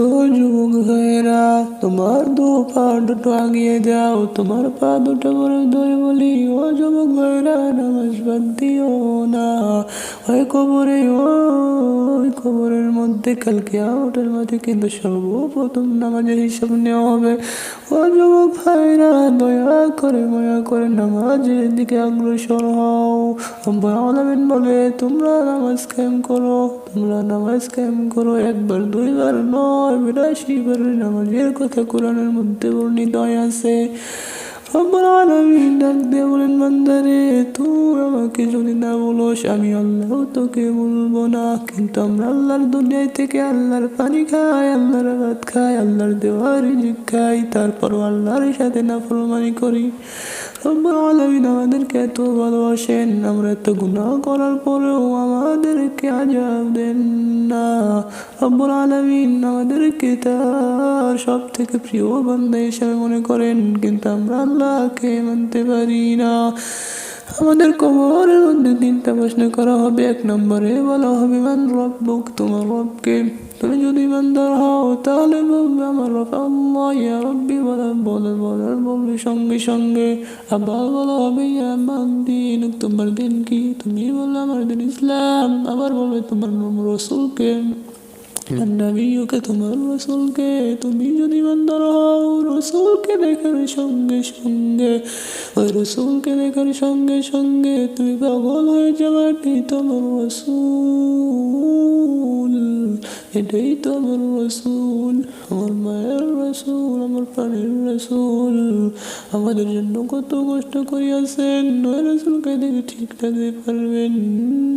ও যুবক ভাইরা তোমার দু পা দুটো আগিয়ে যাও তোমার পা দুটো বড় ধরে বলি, ও যুবক ভাইরা নামাজ বাদ দিও না। ওই কবরে, ওই কবরের মধ্যে কালকে আউটের মাঝে কিন্তু সর্বপ্রথম নামাজের হিসাব নেওয়া হবে। ও যুবক ভাইরা দয়া করে, মায়া করে নামাজের দিকে অগ্রসর হও। রব্বুল বলে, তোমরা নামাজ কায়েম করো, তোমরা নামাজ কায়েম করো একবার, দুইবার নয়। কথা কোরআনের মধ্যে বর্ণিত আছে। রব্বুল আলামিন বলেন, বান্দারে আমাকে যদি না আমি আল্লাহ তোকে বলব না। কিন্তু আমরা আল্লাহর দুনিয়ায় থেকে আল্লাহর পানি খাই, আল্লাহর ভাত খাই, আল্লাহর দেওয়া রিজিক খাই তারপর আল্লাহর সাথে না করি। রব্বুল আলামিন আমাদেরকে এত ভালোবাসেন, আমরা এত গুনাহ করার পরেও আমাদেরকে আজাব দেন না রব্বুল আলমিন আমাদেরকে তার সব থেকে প্রিয় বান্দা হিসাবে মনে করেন, কিন্তু আমরা আল্লাহকে মানতে পারি না। আমাদের কবরের মধ্যে তিনটা প্রশ্ন করা হবে। এক নম্বরে, বলা হবে, মান রব্বুক, তোমার রবকে। তুমি যদি ইমানদার হও, তাহলে বলবে, আমার রব আল্লাহ, ইয়া রব্বি, বলা বলার বলার বলবে সঙ্গে সঙ্গে। আবার বলা হবে, ইয়া মান দিন, তোমার দিন কি? তুমি বললে আমার দিন ইসলাম। আবার বলবে, তোমার রসুলকে। নবীকে, তোমার রসুলকে। তুমি যদি ইমানদার হও দেখার সঙ্গে সঙ্গে, ওই রসুলকে দেখার সঙ্গে সঙ্গে তুমি পাগল হয়ে যাবে এটাই তোমার রসুল। এটাই তো আমার রসুল, আমার মায়ের রসুল, আমার প্রাণের রসুল। আমাদের জন্য কত কষ্ট করিয়াছেন, ওই রসুলকে দেখে ঠিক থাকতে পারবেন।